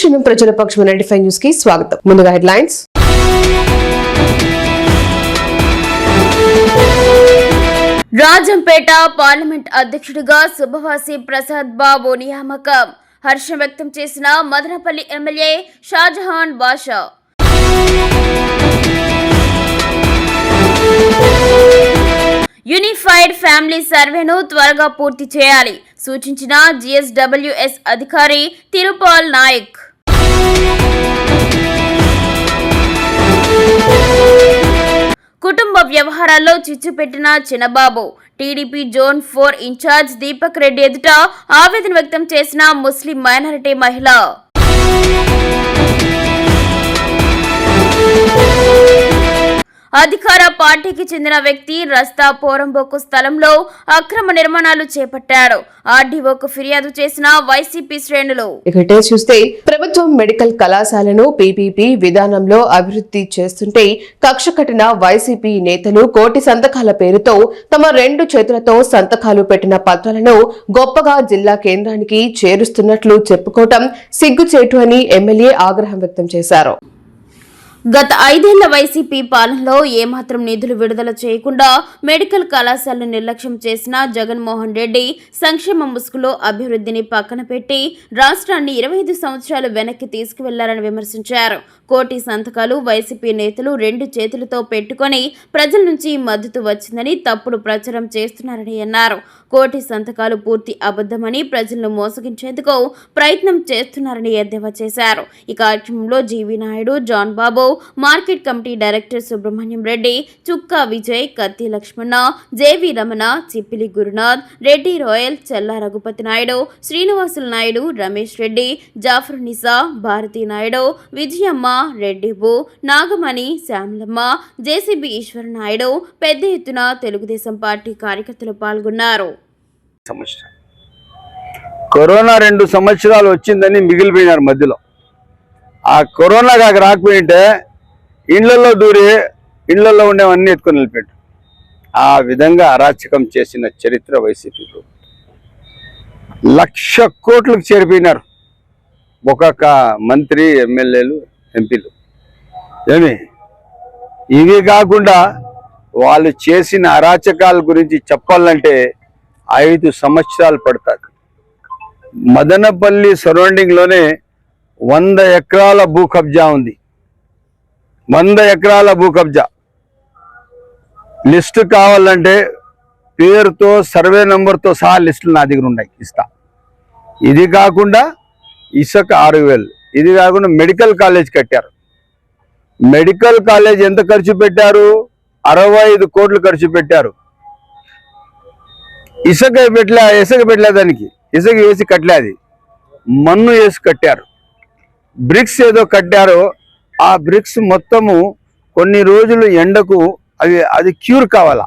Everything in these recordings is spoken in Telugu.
ప్రతిక్షణం ప్రజల పక్షం నైన్టీ ఫైవ్ న్యూస్కి స్వాగతం. ముందుగా హెడ్లైన్స్. రాజంపేట పార్లమెంట్ అధ్యక్షుడిగా శుభవాసి ప్రసాద్ బాబు నియామకం. హర్షం వ్యక్తం చేసిన Madanapalle MLA Shahjahan Basha. Unified family సర్వేను త్వరగా పూర్తి చేయాలి. సూచించిన జిఎస్డబ్ల్యూఎస్ అధికారి తిరుపాల్ నాయక్. కుటుంబ వ్యవహారాల్లో చిచ్చు పెట్టిన Chinnababu TDP zone four incharge Deepak Reddy ఎదుట ఆవేదన వ్యక్తం చేసిన ముస్లిం మైనారిటీ మహిళ. అధికార పార్టీకి చెందిన వ్యక్తి రస్తా పోరంబోకు స్థలంలో అక్రమ నిర్మాణాలు చేపట్టాడు. ఆర్డీఓకు ఫిర్యాదు చేసిన వైసీపీ శ్రేణులు. ఇకటే చూస్తే ప్రభుత్వం మెడికల్ కళాశాలను పీపీపీ విధానంలో అభివృద్ధి చేస్తుంటే కక్ష కట్టిన వైసీపీ నేతలు కోటి సంతకాల పేరుతో తమ రెండు చేతులతో సంతకాలు పెట్టిన పత్రాలను గొప్పగా జిల్లా కేంద్రానికి చేరుస్తున్నట్లు చెప్పుకోవటం సిగ్గుచేటు అని ఎమ్మెల్యే ఆగ్రహం వ్యక్తం చేశారు. గత ఐదేళ్ళ వైసీపీ పాలనలో ఏమాత్రం నిధులు విడుదల చేయకుండా మెడికల్ కళాశాలను నిర్లక్ష్యం చేసిన జగన్మోహన్ రెడ్డి సంక్షేమ ముసుగులో అభివృద్ధిని పక్కన పెట్టి రాష్ట్రాన్ని ఇరవై ఐదు సంవత్సరాలు వెనక్కి తీసుకువెళ్ళారని విమర్శించారు. కోటి సంతకాలు వైసీపీ నేతలు రెండు చేతులతో పెట్టుకొని ప్రజల నుంచి మద్దతు వచ్చిందని తప్పుడు ప్రచారం చేస్తున్నారని అన్నారు. కోటి సంతకాలు పూర్తి అబద్ధమని ప్రజలను మోసగించేందుకు ప్రయత్నం చేస్తున్నారని ఎద్దేవా చేశారు. ఈ కార్యక్రమంలో G V Naidu John Babu market committee director Subrahmanyam Reddy Chukka Vijay Katti Lakshmana J V Ramana Chippili Gurunath Reddy Royal Chella Raghupathi Naidu Srinivasula Naidu Ramesh Reddy Jafar Nisa Bharati Naidu Vijayamma రెడ్డిబు Nagamani Shyamalamma JCB Eshwara Naidu పెద్ద ఎత్తున తెలుగుదేశం పార్టీ కార్యకర్తలు పాల్గొన్నారు. సంవత్సరం కరోనా రెండు సంవత్సరాలు వచ్చిందని మిగిలిపోయినారు మధ్యలో. ఆ కరోనా కాక రాకపోయింటే ఇళ్ళలో దూరి ఇళ్ళలో ఉండేవన్నీ ఎత్తుకొని వెళ్ళిపోయాడు ఆ విధంగా అరాచకం చేసిన చరిత్ర వైసీపీ లక్ష కోట్లకు చేరిపోయినారు ఒక్కొక్క మంత్రి ఎమ్మెల్యేలు ఎంపీలు. ఏమి? ఇవి కాకుండా వాళ్ళు చేసిన అరాచకాల గురించి చెప్పాలంటే ఐదు సంవత్సరాలు పడతారు మదనపల్లి సరౌండింగ్లోనే వంద ఎకరాల భూ కబ్జా ఉంది. వంద ఎకరాల భూ కబ్జా లిస్టు కావాలంటే పేరుతో సర్వే నెంబర్తో సహా లిస్టులు నా దగ్గర ఉన్నాయి ఇస్తా. ఇది కాకుండా ఇసుక ఆరు ఇది కాకుండా మెడికల్ కాలేజ్ కట్టారు. మెడికల్ కాలేజ్ ఎంత ఖర్చు పెట్టారు? అరవై ఐదు కోట్లు ఖర్చు పెట్టారు. ఇసుక పెట్టలే ఇసుక పెట్టలే దానికి. ఇసుక వేసి కట్టలే అది. మన్ను వేసి కట్టారు. బ్రిక్స్ ఏదో కట్టారో ఆ బ్రిక్స్ మొత్తము కొన్ని రోజులు ఎండకు అవి అది క్యూర్ కావాలా?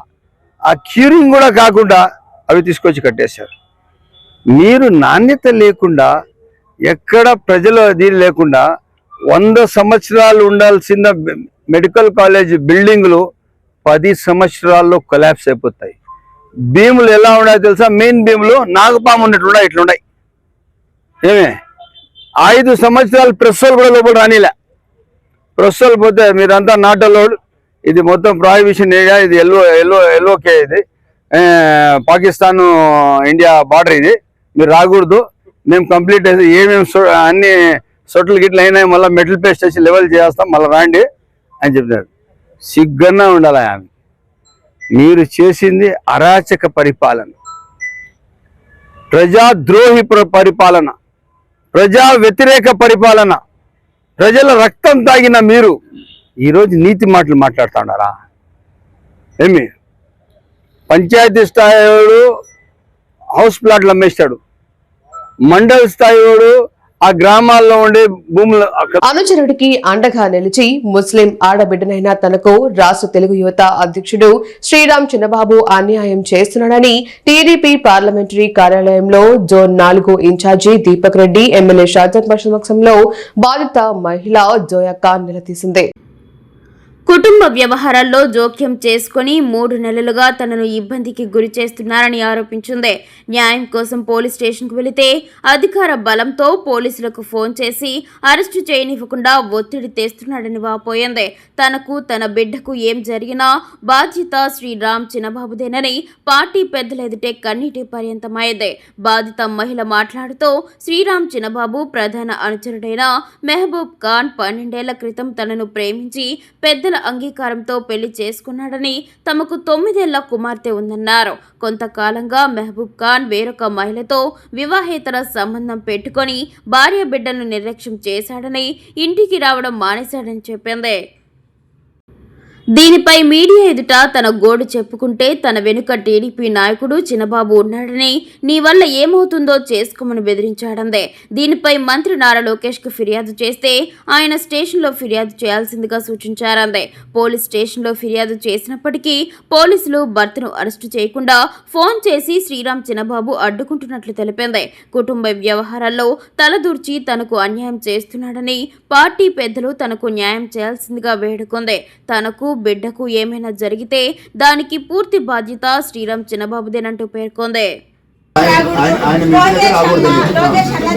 ఆ క్యూరింగ్ కూడా కాకుండా అవి తీసుకొచ్చి కట్టేశారు. మీరు నాణ్యత లేకుండా ఎక్కడ ప్రజలు దీని లేకుండా వంద సంవత్సరాలు ఉండాల్సిన మెడికల్ కాలేజ్ బిల్డింగ్లు పది సంవత్సరాల్లో కొలాప్స్ అయిపోతాయి. భీములు ఎలా ఉన్నాయో తెలుసా? మెయిన్ భీములు నాగపాము ఉన్నట్లున్నాయి ఇట్లున్నాయి. ఏమే? ఐదు సంవత్సరాలు ప్రెస్సోలు కూడా లోపల రానిలే. ప్రెస్సోలు పోతే మీరంతా నాటలోడు ఇది మొత్తం ప్రాహిబిషన్ ఏరియా ఇది ఎల్లో ఎల్లో ఎల్లోకే ఇది. పాకిస్తాన్ ఇండియా బార్డర్ ఇది. మీరు రాకూడదు. మేము కంప్లీట్ ఏమేమి అన్ని సొట్లు గిట్లు అయినాయి మళ్ళీ మెటల్ పేస్ట్ వేసి లెవెల్ చేస్తాం మళ్ళీ రాండి అని చెప్తారు సిగ్గన్నా ఉండాలి ఆమె మీరు చేసింది అరాచక పరిపాలన. ప్రజాద్రోహి పరిపాలన. ప్రజా వ్యతిరేక పరిపాలన. ప్రజల రక్తం తాగిన మీరు ఈరోజు నీతి మాటలు మాట్లాడుతున్నారా? ఏమి? పంచాయతీ స్థాయి హౌస్ ప్లాట్లు అమ్మేస్తాడు. మండల స్థాయి వాడు ఆ గ్రామాల్లో ఉండే భూములు అనుచరుడికి అండగా నిలిచి ముస్లిం ఆడబిడ్డనైన తనకు రాష్ట్ర తెలుగు యువత అధ్యక్షుడు శ్రీరామ్ చిన్నబాబు అన్యాయం చేస్తున్నాడని టీడీపీ పార్లమెంటరీ కార్యాలయంలో జోన్ నాలుగు ఇన్ఛార్జి దీపక్ రెడ్డి ఎమ్మెల్యే షాజాద్ సమక్షంలో బాధిత మహిళ జోయక్క నిలదీసింది. కుటుంబ వ్యవహారాల్లో జోక్యం చేసుకుని మూడు నెలలుగా తనను ఇబ్బందికి గురి చేస్తున్నారని ఆరోపించింది. న్యాయం కోసం పోలీస్ స్టేషన్కు వెళితే అధికార బలంతో పోలీసులకు ఫోన్ చేసి అరెస్టు చేయనివ్వకుండా ఒత్తిడి తెస్తున్నాడని వాపోయింది. తనకు తన బిడ్డకు ఏం జరిగినా బాధ్యత శ్రీరామ్ చిన్నబాబుదేనని పార్టీ పెద్దల ఎదుటే కన్నీటి పర్యంతమైంది. బాధిత మహిళ మాట్లాడుతూ శ్రీరామ్ చిన్నబాబు ప్రధాన అనుచరుడైన మెహబూబ్ ఖాన్ పన్నెండేళ్ళ క్రితం తనను ప్రేమించి పెద్దల అంగీకారంతో పెళ్ళి చేసుకున్నాడని తమకు తొమ్మిదేళ్ళ కుమార్తె ఉందన్నారు. కొంతకాలంగా మెహబూబ్ ఖాన్ వేరొక మహిళతో వివాహేతర సంబంధం పెట్టుకొని భార్య బిడ్డను నిర్లక్ష్యం చేశాడని ఇంటికి రావడం మానేశాడని చెప్పింది. దీనిపై మీడియా ఎదుట తన గోడు చెప్పుకుంటే తన వెనుక టీడీపీ నాయకుడు చిన్నబాబు ఉన్నాడని నీ వల్ల ఏమవుతుందో చేసుకోమని బెదిరించాడందే. దీనిపై మంత్రి నారా లోకేష్కు ఫిర్యాదు చేస్తే ఆయన స్టేషన్లో ఫిర్యాదు చేయాల్సిందిగా సూచించారందే. పోలీస్ స్టేషన్లో ఫిర్యాదు చేసినప్పటికీ పోలీసులు భర్తను అరెస్టు చేయకుండా ఫోన్ చేసి శ్రీరామ్ చిన్నబాబు అడ్డుకుంటున్నట్లు తెలిపింది. కుటుంబ వ్యవహారాల్లో తలదూర్చి తనకు అన్యాయం చేస్తున్నాడని పార్టీ పెద్దలు తనకు న్యాయం చేయాల్సిందిగా వేడుకుంది. తనకు బిడ్డకు ఏమైనా జరిగితే దానికి పూర్తి బాధ్యత శ్రీరామ్ చిన్నబాబుదేనంటూ పేర్కొంది.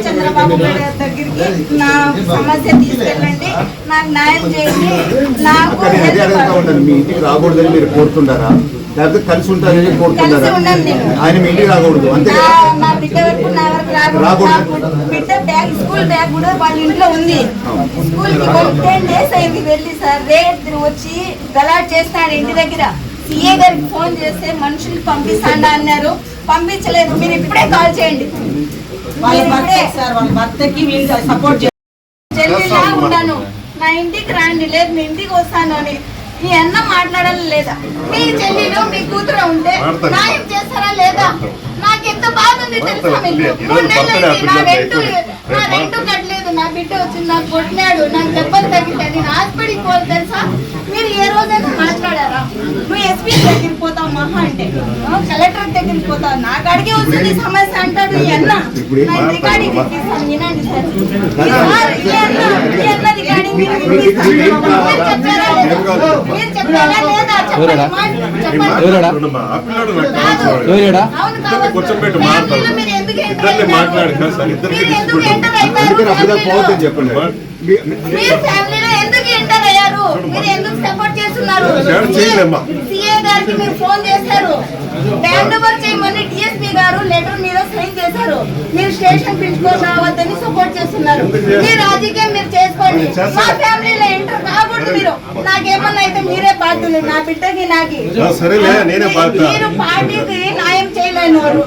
చంద్రబాబు దగ్గరికి నా సమస్య తీసుకెళ్ళండి నాకు న్యాయం చేయండి నాకు రాకూడదని మీరు కోరుతుంటారా? లేకపోతే కలిసి ఉంటారని కోరుతున్నారా. ఆయన మీ ఇంటికి రాకూడదు అంతే నా కదా? నా బిడ్డ వరకు నా వరకు రాకూడదు. బిడ్డ బ్యాగ్ స్కూల్ బ్యాగ్ కూడా వాళ్ళ ఇంట్లో ఉంది. స్కూల్కి టెన్ డేస్ అయింది వెళ్ళి సార్. రేట్ వచ్చి గలాట్ చేస్తాడు ఇంటి దగ్గర. సిఏ గారికి ఫోన్ చేస్తే మనుషులు పంపిస్తాండా అన్నారు. పంపించలేదు. మీరు ఇప్పుడే కాల్ చేయండి. వాళ్ళ మీరు భర్త ఇప్పుడే సార్ వాళ్ళ భర్తకి వీళ్ళు సపోర్ట్ చెల్లిలా ఉన్నాను. నా ఇంటికి రండి. లేదు మీ ఇంటికి వస్తాను అని. మీ అన్న మాట్లాడాలి లేదా? మీ చెల్లిలో మీ కూతురు ఉంటే న్యాయం చేస్తారా లేదా? నాకు ఎంత బాధ ఉంది తెలుసా మీకు? మూడు నెలలు అయింది. నా రెంటు నా రెంటు కట్టలేదు నా బిడ్డ వచ్చి నాకు కొట్టినాడు నాకు దెబ్బలు తగ్గితే నేను హాస్పిటల్కి పోవాలి తెలుసా? మీరు ఏ రోజైనా మాట్లాడారా? నువ్వు ఎస్పీ దగ్గరికి పోతావు మహా అంటే. కలెక్టర్ దగ్గరికి పోతావు నాకు అడిగే వస్తుంది సమస్య అంటాడు ఈ అన్న. నా రికార్డింగ్ ఇస్తాను వినండి సార్. ఈ సార్, ఈ అన్న ఈ అన్న రికార్డింగ్ మీరు వినిపిస్తాను. మీరు చెప్పారా లేదా? చెప్పండి. అవును కావచ్చు. మీరు ఇద్దరిని అవుతారు? మాట్లాడు కదా సార్, ఇద్దరికి అందుకని అప్పుడే? పోవద్దని చెప్పండి. మీరు ఫ్యామిలీలో ఎందుకు ఎంటర్ అయ్యారు? మీరు ఎందుకు సపోర్ట్ చేస్తున్నారు? ఎవరు చేయలేమ్మా. సిఏ గారికి మీరు ఫోన్ చేశారు హ్యాండ్ ఓవర్ చేయమని డిఎస్పీ గారు లెటర్ మీద సైన్ చేశారు. మీరు స్టేషన్ పిలుచుకొని రావద్దని సపోర్ట్ చేస్తున్నారు. మీ రాజకీయం మీరు చేసుకోండి. మా ఫ్యామిలీలో ఎంటర్ కాకూడదు మీరు. నాకేమన్నా అయితే మీరే బాధ్యులు. నా బిడ్డకి నాకి. మీరు పార్టీకి న్యాయం చేయలేని వారు.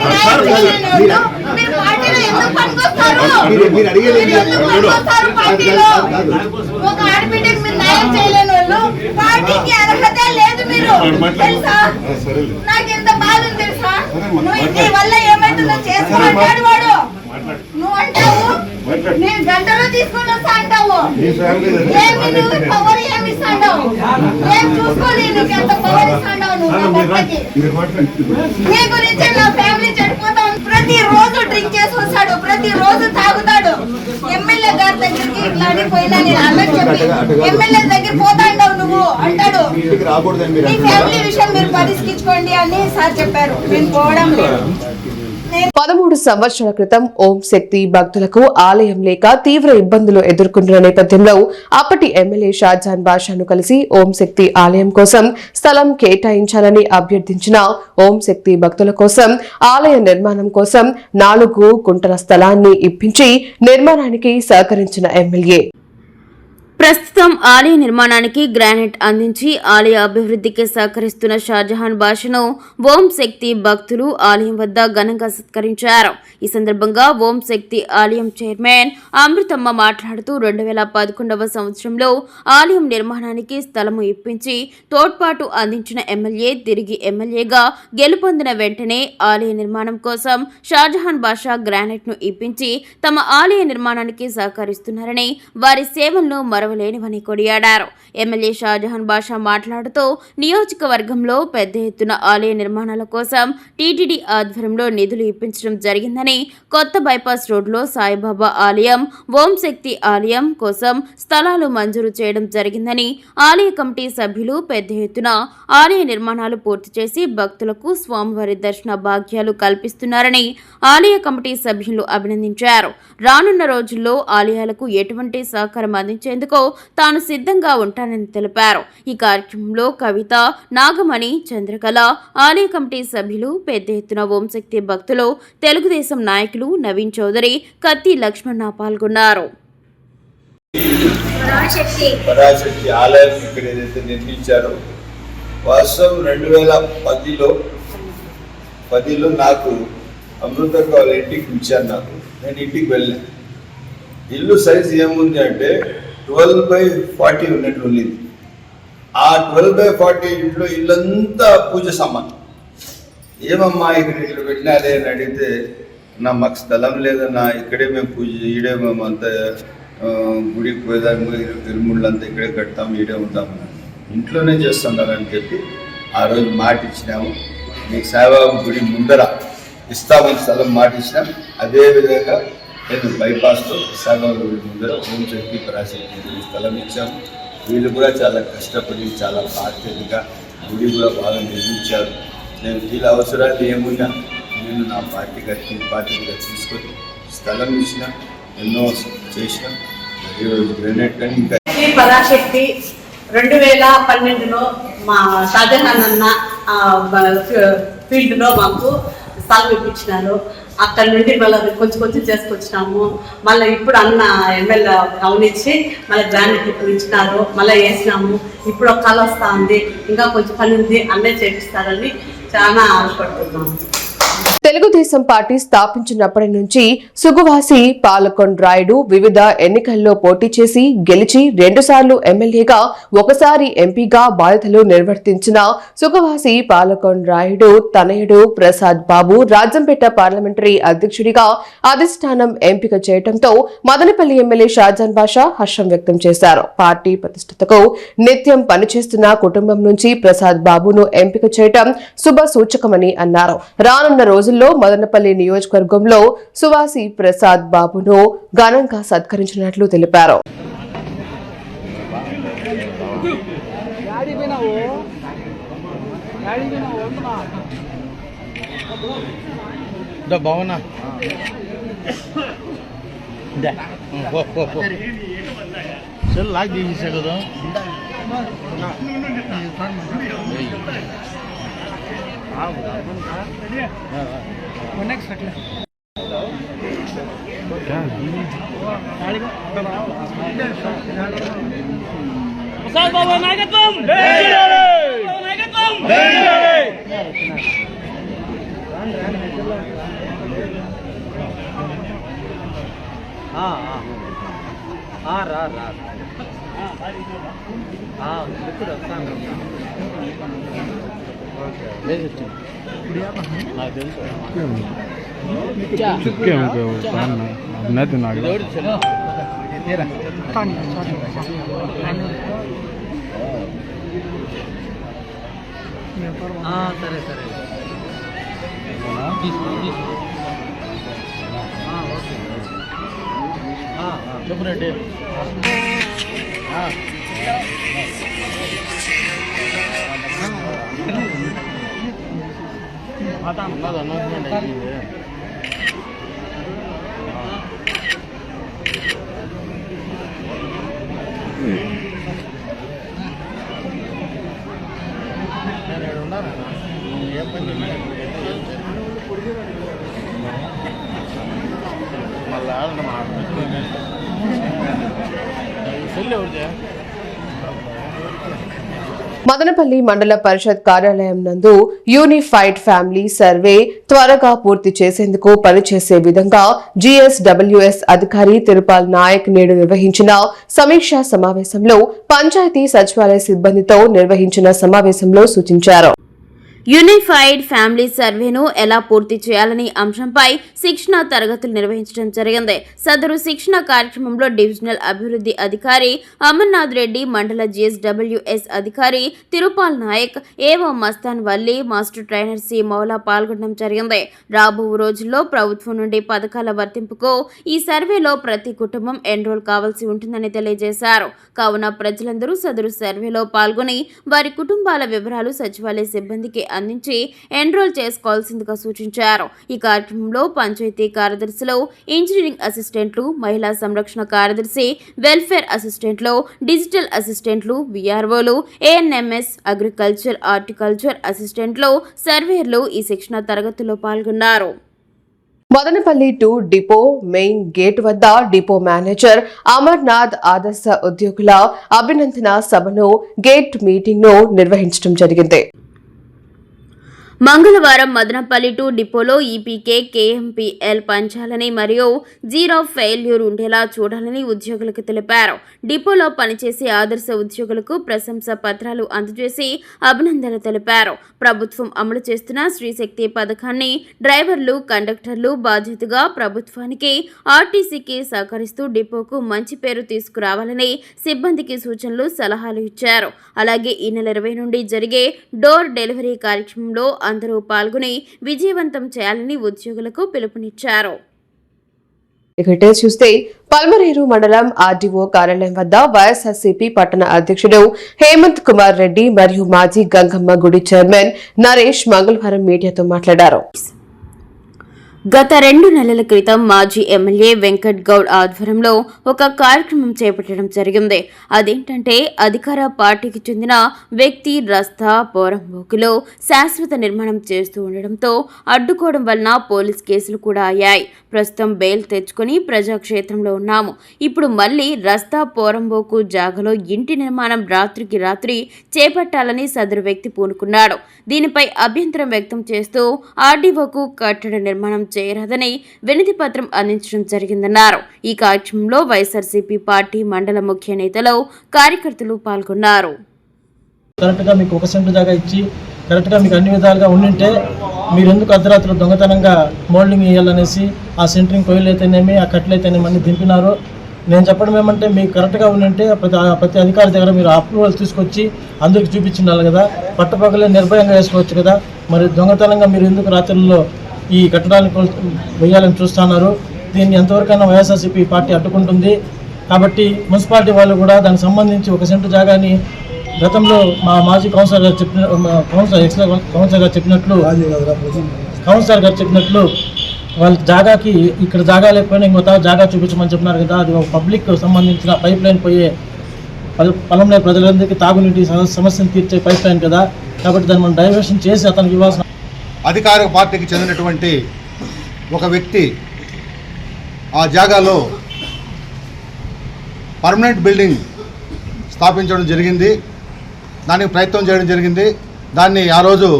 మీరు పార్టీలో ఎందుకు పనికొస్తారు? మీరు- మీరు అడిగేది ఒక ఆడబిడ్డకి మీరు న్యాయం చేయలేని వాళ్ళు పార్టీకి అర్హత లేదు మీరు. తెలుసా? నాకు ఎంత బాధ ఉంది తెలుసా? నువ్వు నీ వల్ల ఏమైతుందో చేసుకోమంటాడు వాడు. నువ్వు అంటావు. నేను గంటలో తీసుకొని వస్తా అంటావు. ఏమి నువ్వు? పవర్ ఇస్తాండావు ఏం చూసుకోలే నీకు ఎంత పవర్ ఇస్తాండావు నువ్వు నా భర్తకి మీరు మాట్లాడండి. మీ గురించి నా ఫ్యామిలీ చెడిపోతాం. ప్రతి రోజు డ్రింక్ చేసి వస్తాడు ప్రతి రోజు తాగుతాడు. ఎమ్మెల్యే గారి దగ్గరికి ఇట్లా అని పోయినా నేను అన్నకు చెప్పి ఎమ్మెల్యే దగ్గర పోతాండావు నువ్వు అంటాడు. మీ ఫ్యామిలీ విషయం మీరు పరిష్కరించుకోండి అని సార్ చెప్పారు. నేను పోవడం లేదు. పదమూడు సంవత్సరాల క్రితం ఓం శక్తి భక్తులకు ఆలయం లేక తీవ్ర ఇబ్బందులు ఎదుర్కొంటున్న నేపథ్యంలో అప్పటి ఎమ్మెల్యే షాజాన్ బాషాను కలిసి ఓం శక్తి ఆలయం కోసం స్థలం కేటాయించాలని అభ్యర్థించిన ఓం శక్తి భక్తుల కోసం ఆలయ నిర్మాణం కోసం నాలుగు కుంటల స్థలాన్ని ఇప్పించి నిర్మాణానికి సహకరించిన ఎమ్మెల్యే. ప్రస్తుతం ఆలయ నిర్మాణానికి గ్రానైట్ అందించి ఆలయ అభివృద్ధికి సహకరిస్తున్న షాజహాన్ భాషను ఓం శక్తి భక్తులు ఆలయం వద్ద ఘనంగా సత్కరించారు. ఈ సందర్భంగా ఓం శక్తి ఆలయం చైర్మన్ అమృతమ్మ మాట్లాడుతూ రెండు వేల పదకొండవ సంవత్సరంలో ఆలయం నిర్మాణానికి స్థలము ఇప్పించి తోడ్పాటు అందించిన ఎమ్మెల్యే తిరిగి ఎమ్మెల్యేగా గెలుపొందిన వెంటనే ఆలయ నిర్మాణం కోసం షాజహాన్ బాషా గ్రానైట్ను ఇప్పించి తమ ఆలయ నిర్మాణానికి సహకరిస్తున్నారని వారి సేవలను మరో మరవలేనివని కొనియాడారు. ఎమ్మెల్యే షాజహాన్ బాషా మాట్లాడుతూ నియోజకవర్గంలో పెద్ద ఎత్తున ఆలయ నిర్మాణాల కోసం టీటీడీ ఆధ్వర్యంలో నిధులు ఇప్పించడం జరిగిందని కొత్త బైపాస్ రోడ్లో సాయిబాబా ఆలయం ఓం శక్తి ఆలయం కోసం స్థలాలు మంజూరు చేయడం జరిగిందని ఆలయ కమిటీ సభ్యులు పెద్ద ఎత్తున ఆలయ నిర్మాణాలు పూర్తి చేసి భక్తులకు స్వామివారి దర్శన భాగ్యాలు కల్పిస్తున్నారని ఆలయ కమిటీ సభ్యులు అభినందించారు. రానున్న రోజుల్లో ఆలయాలకు ఎటువంటి సహకారం అందించేందుకు తాను సిద్ధంగా ఉంటానని తెలిపారు. ఈ కార్యక్రమంలో కవిత నాగమణి చంద్రకళ ఆలయ కమిటీ సభ్యులు పెద్ద ఎత్తున ఓంశక్తి భక్తులు తెలుగుదేశం నాయకులు నవీన్ చౌదరి కత్తి లక్ష్మణ పాల్గొన్నారు. పరాశక్తి. ఆలయం ఇక్కడ ఏదైతే నిర్మించారో వాస్తవం రెండు వేల పదిలో పదిలో నాకు అమృత వాళ్ళ ఇంటికి పిలిచారు నాకు. నేను ఇంటికి వెళ్ళాను ఇల్లు సైజ్ ఏముంది అంటే ట్వెల్వ్ బై ఫార్టీ ఉన్నట్టు ఉంది ఆ ట్వెల్వ్ బై ఫార్టీ ఇంట్లో ఇల్లంతా పూజ సామాన్ ఏమమ్మా ఇక్కడ ఇల్లు పెట్టినారే అని అడిగితే నా మాకు స్థలం లేదన్నా ఇక్కడే మేము పూజ ఈడే మేము అంతా గుడికి పోయేదానికి తిరుముళ్ళు అంతా ఇక్కడే కడతాం ఈడే ఉంటాము. ఇంట్లోనే చేస్తున్నారని చెప్పి ఆ రోజు మాట ఇచ్చినాము మీకు సాయిబాబు గుడి ముందర ఇస్తామని స్థలం మాట ఇచ్చినాం అదేవిధంగా విధంగా నేను బైపాస్లో సాయిబాబు ముందర ఓం శక్తి పరాశక్తి స్థలం ఇచ్చాము. వీళ్ళు కూడా చాలా కష్టపడి చాలా బాధ్యతగా గుడి కూడా బాగా నిర్మించారు. నేను వీళ్ళ అవసరాలు ఏమున్నా నేను నా పార్టీగా పార్టీగా తీసుకొని స్థలం ఇచ్చిన ఎన్నో చేసిన గ్రెనేట్ ఇంకా పరాశక్తి రెండు వేల పన్నెండులో మా షాజహాన్ అన్న ఫీల్డ్లో మాకు స్థలం ఇప్పించినారు. అక్కడ నుండి మళ్ళీ కొంచెం కొంచెం చేసుకొచ్చినాము. మళ్ళీ ఇప్పుడు అన్న ఎమ్మెల్యే గమనించి మళ్ళీ గ్రాండ్ ఇప్పుడు ఇచ్చినారు మళ్ళీ వేసినాము. ఇప్పుడు ఒక కళ వస్తూ ఉంది. ఇంకా కొంచెం పని ఉంది. అన్నే చేపిస్తారని చాలా ఆశపడుతున్నాము తెలుగుదేశం పార్టీ స్థాపించినప్పటి నుంచి సుగువాసి పాలకొండ రాయుడు వివిధ ఎన్నికల్లో పోటీ చేసి గెలిచి రెండుసార్లు ఎమ్మెల్యేగా ఒకసారి ఎంపీగా బాధ్యతలు నిర్వర్తించిన సుగువాసి పాలకొండ రాయుడు తనయుడు ప్రసాద్ బాబు రాజంపేట పార్లమెంటరీ అధ్యక్షుడిగా అధిష్టానం ఎంపిక చేయడంతో మదనపల్లి ఎమ్మెల్యే షాజాన్ బాషా హర్షం వ్యక్తం చేశారు. పార్టీ ప్రతిష్టతకు నిత్యం పనిచేస్తున్న కుటుంబం నుంచి ప్రసాద్ బాబును ఎంపిక చేయటం శుభ సూచకమని అన్నారు. రానున్న రోజు రోజుల్లో మదనపల్లి నియోజకవర్గంలో సువాసి ప్రసాద్ బాబును ఘనంగా సత్కరించినట్లు తెలిపారు ప్రసాద్ బాబు నాయకత్వం నాయకత్వం రా రా వస్తాను నాకు తెలుసు చుక్కే నాకు నాకు సరే సరే చెప్పు రెడ్డి అనౌన్స్మెంట్ అయింది నేను ఇక్కడ ఉన్నాను ఏం పని మళ్ళీ ఆడండి మా సెల్ ఎవరిదే మదనపల్లి మండల పరిషత్ కార్యాలయం నందు యూనిఫైడ్ ఫ్యామిలీ సర్వే త్వరగా పూర్తి చేసేందుకు పనిచేసే విధంగా జీఎస్డబ్ల్యూఎస్ అధికారి తిరుపాల్ నాయక్ నేడు నిర్వహించిన సమీక్షా సమావేశంలో పంచాయతీ సచివాలయ సిబ్బందితో నిర్వహించిన సమావేశంలో సూచించారు. యూనిఫైడ్ ఫ్యామిలీ సర్వేను ఎలా పూర్తి చేయాలని అంశంపై శిక్షణ తరగతులు నిర్వహించడం జరిగింది. సదరు శిక్షణ కార్యక్రమంలో డివిజనల్ అభివృద్ధి అధికారి అమర్నాథ్ రెడ్డి మండల జిఎస్డబ్ల్యూఎస్ అధికారి Tirupal Naik AO Mastan Valli master trainer C Moula పాల్గొనడం జరిగింది. రాబో రోజుల్లో ప్రభుత్వం నుండి పథకాల వర్తింపుకు ఈ సర్వేలో ప్రతి కుటుంబం ఎన్రోల్ కావాల్సి ఉంటుందని తెలియజేశారు. కావున ప్రజలందరూ సదరు సర్వేలో పాల్గొని వారి కుటుంబాల వివరాలు సచివాలయ సిబ్బందికి అందించి ఎన్రోల్ చేసుకోవాల్సిందిగా సూచించారు. ఈ కార్యక్రమంలో పంచాయతీ కార్యదర్శులు ఇంజనీరింగ్ అసిస్టెంట్లు మహిళా సంరక్షణ కార్యదర్శి వెల్ఫేర్ అసిస్టెంట్లు డిజిటల్ అసిస్టెంట్లు విఆర్ఓలు ఏఎన్ఎంఎస్ అగ్రికల్చర్ హార్టికల్చర్ అసిస్టెంట్లు సర్వేర్లు ఈ శిక్షణ తరగతిలో పాల్గొన్నారు. Madanapalle two depot main gate వద్ద డిపో మేనేజర్ అమర్నాథ్ ఆదర్శ ఉద్యోగుల అభినందన సభను గేట్ మీటింగ్ను నిర్వహించడం జరిగింది. మంగళవారం మదనపల్లి టు డిపోలో ఈపీకే కేఎంపీఎల్ పంచాలని మరియు జీరో ఫెయిల్యూర్ ఉండేలా చూడాలని ఉద్యోగులకు తెలిపారు. డిపోలో పనిచేసే ఆదర్శ ఉద్యోగులకు ప్రశంస పత్రాలు అందజేసి అభినందనలు తెలిపారు. ప్రభుత్వం అమలు చేస్తున్న శ్రీశక్తి పథకాన్ని డ్రైవర్లు కండక్టర్లు బాధ్యతగా ప్రభుత్వానికి ఆర్టీసీకి సహకరిస్తూ డిపోకు మంచి పేరు తీసుకురావాలని సిబ్బందికి సూచనలు సలహాలు ఇచ్చారు. అలాగే ఈ నెల ఇరవై నుండి జరిగే డోర్ డెలివరీ కార్యక్రమంలో అందరూ పాల్గొని విజయవంతం చేయాలని ఉద్యోగులకు పిలుపునిచ్చారు. ఇకటే చూస్తే పల్మరేరు మండలం ఆర్డీఓ కార్యాలయం వద్ద వైఎస్ఆర్సీపీ పట్టణ అధ్యక్షుడు హేమంత్ కుమార్ రెడ్డి మరియు మాజీ గంగమ్మ గుడి చైర్మన్ నరేష్ మంగళవారం మీడియాతో మాట్లాడారు. గత రెండు నెలల క్రితం మాజీ ఎమ్మెల్యే వెంకట్ గౌడ్ ఆధ్వర్యంలో ఒక కార్యక్రమం చేపట్టడం జరిగింది. అదేంటంటే అధికార పార్టీకి చెందిన వ్యక్తి రస్తా పోరంబోకులో శాశ్వత నిర్మాణం చేస్తూ ఉండడంతో అడ్డుకోవడం వలన పోలీస్ కేసులు కూడా అయ్యాయి. ప్రస్తుతం బెయిల్ తెచ్చుకొని ప్రజాక్షేత్రంలో ఉన్నాము. ఇప్పుడు మళ్ళీ రస్తా పోరంబోకు జాగలో ఇంటి నిర్మాణం రాత్రికి రాత్రి చేపట్టాలని సదరు వ్యక్తి పూనుకున్నాడు. దీనిపై అభ్యంతరం వ్యక్తం చేస్తూ ఆర్డీఓకు కట్టడ నిర్మాణం చేయరాదని వినతి పత్రం అందించడం జరిగిందన్నారు. ఈ కార్యక్రమంలో వైఎస్ఆర్సీపీ పార్టీ మండల ముఖ్య నేతలు కార్యకర్తలు పాల్గొన్నారు. కరెక్ట్గా మీకు ఒక సెంటు దాకా ఇచ్చి కరెక్ట్గా మీకు అన్ని విధాలుగా ఉండింటే మీరు ఎందుకు అర్ధరాత్రులు దొంగతనంగా మోల్డింగ్ వేయాలనేసి ఆ సెంటరింగ్ కొయ్యలైతేనేమి ఆ కట్లయితేనేమి అయితేనేమి అన్ని దింపినారు. నేను చెప్పడం ఏమంటే మీకు కరెక్ట్గా ఉండింటే ప్రతి ప్రతి అధికారి దగ్గర మీరు అప్రూవల్ తీసుకొచ్చి అందరికి చూపించిండాలి కదా. పట్టపగలే నిర్భయంగా వేసుకోవచ్చు కదా. మరి దొంగతనంగా మీరు ఎందుకు రాత్రుల్లో ఈ కట్టడాలను కొల్- వేయాలని చూస్తున్నారు. దీన్ని ఎంతవరకైనా వైఎస్ఆర్సీపీ పార్టీ అడ్డుకుంటుంది. కాబట్టి మున్సిపాలిటీ వాళ్ళు కూడా దానికి సంబంధించి ఒక సెంటు జాగాని గతంలో మా మాజీ కౌన్సిలర్ గారు చెప్పిన కౌన్సిలర్ ఎక్స్ కౌన్సిలర్ గారు చెప్పినట్లు కౌన్సిలర్ గారు చెప్పినట్లు వాళ్ళ జాగాకి ఇక్కడ జాగా లేకపోయినా ఇంకొక జాగా చూపించమని చెప్పినారు కదా. అది ఒక పబ్లిక్ సంబంధించిన పైప్ లైన్ పోయే పల్- పొలంలో ప్రజలందరికీ తాగునీటి సమ- సమస్యను తీర్చే పైప్ లైన్ కదా. కాబట్టి దాన్ని మనం డైవర్షన్ చేసి అతనికి ఇవ్వాల్సిన అధికార పార్టీకి చెందినటువంటి ఒక వ్యక్తి ఆ జాగాలో పర్మనెంట్ బిల్డింగ్ స్థాపించడం జరిగింది. దానికి ప్రయత్నం చేయడం జరిగింది. దాన్ని ఆ రోజు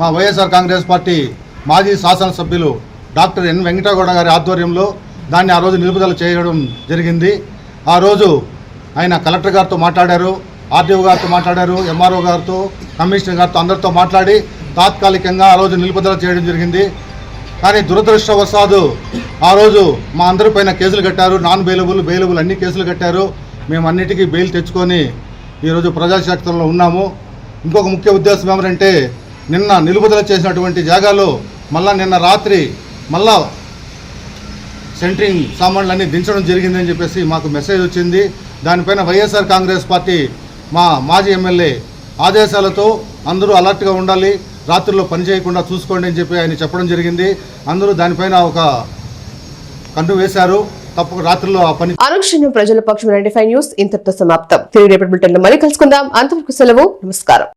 మా వైఎస్ఆర్ కాంగ్రెస్ పార్టీ మాజీ శాసనసభ్యులు డాక్టర్ ఎన్ వెంకటగౌడ గారి ఆధ్వర్యంలో దాన్ని ఆ రోజు నిలుపుదల చేయడం జరిగింది. ఆ రోజు ఆయన కలెక్టర్ గారితో మాట్లాడారు ఆర్డీఓ గారితో మాట్లాడారు ఎంఆర్ఓ గారితో కమిషనర్ గారితో అందరితో మాట్లాడి తాత్కాలికంగా ఆ రోజు నిలుపుదల చేయడం జరిగింది. కానీ దురదృష్టవశాదు ఆ రోజు మా అందరిపైన కేసులు కట్టారు. నాన్ బెయిలబుల్ బెయిలబుల్ అన్ని కేసులు కట్టారు. మేము అన్నిటికీ బెయిల్ తెచ్చుకొని ఈరోజు ప్రజాశక్తంలో ఉన్నాము. ఇంకొక ముఖ్య ఉద్దేశం ఏమంటే నిన్న నిలుపుదల చేసినటువంటి జాగాలో మళ్ళా నిన్న రాత్రి మళ్ళా సెంట్రింగ్ సామాన్లన్నీ దించడం జరిగిందని చెప్పేసి మాకు మెసేజ్ వచ్చింది. దానిపైన వైఎస్ఆర్ కాంగ్రెస్ పార్టీ మా మాజీ ఎమ్మెల్యే ఆదేశాలతో అందరూ అలర్ట్గా ఉండాలి. రాత్రుల్లో పని చేయకుండా చూసుకోండి అని చెప్పి ఆయన చెప్పడం జరిగింది. అందరూ దానిపైన ఒక కన్ను వేశారు. తప్పక రాత్రిలో ఆ పని అనుక్షణం ప్రజల పక్షం నైన్టీ ఫైవ్ న్యూస్ ఇంతటితో సమాప్తం. తిరిగి రేపటి మళ్ళీ కలుసుకుందాం. అంతవరకు సెలవు. నమస్కారం.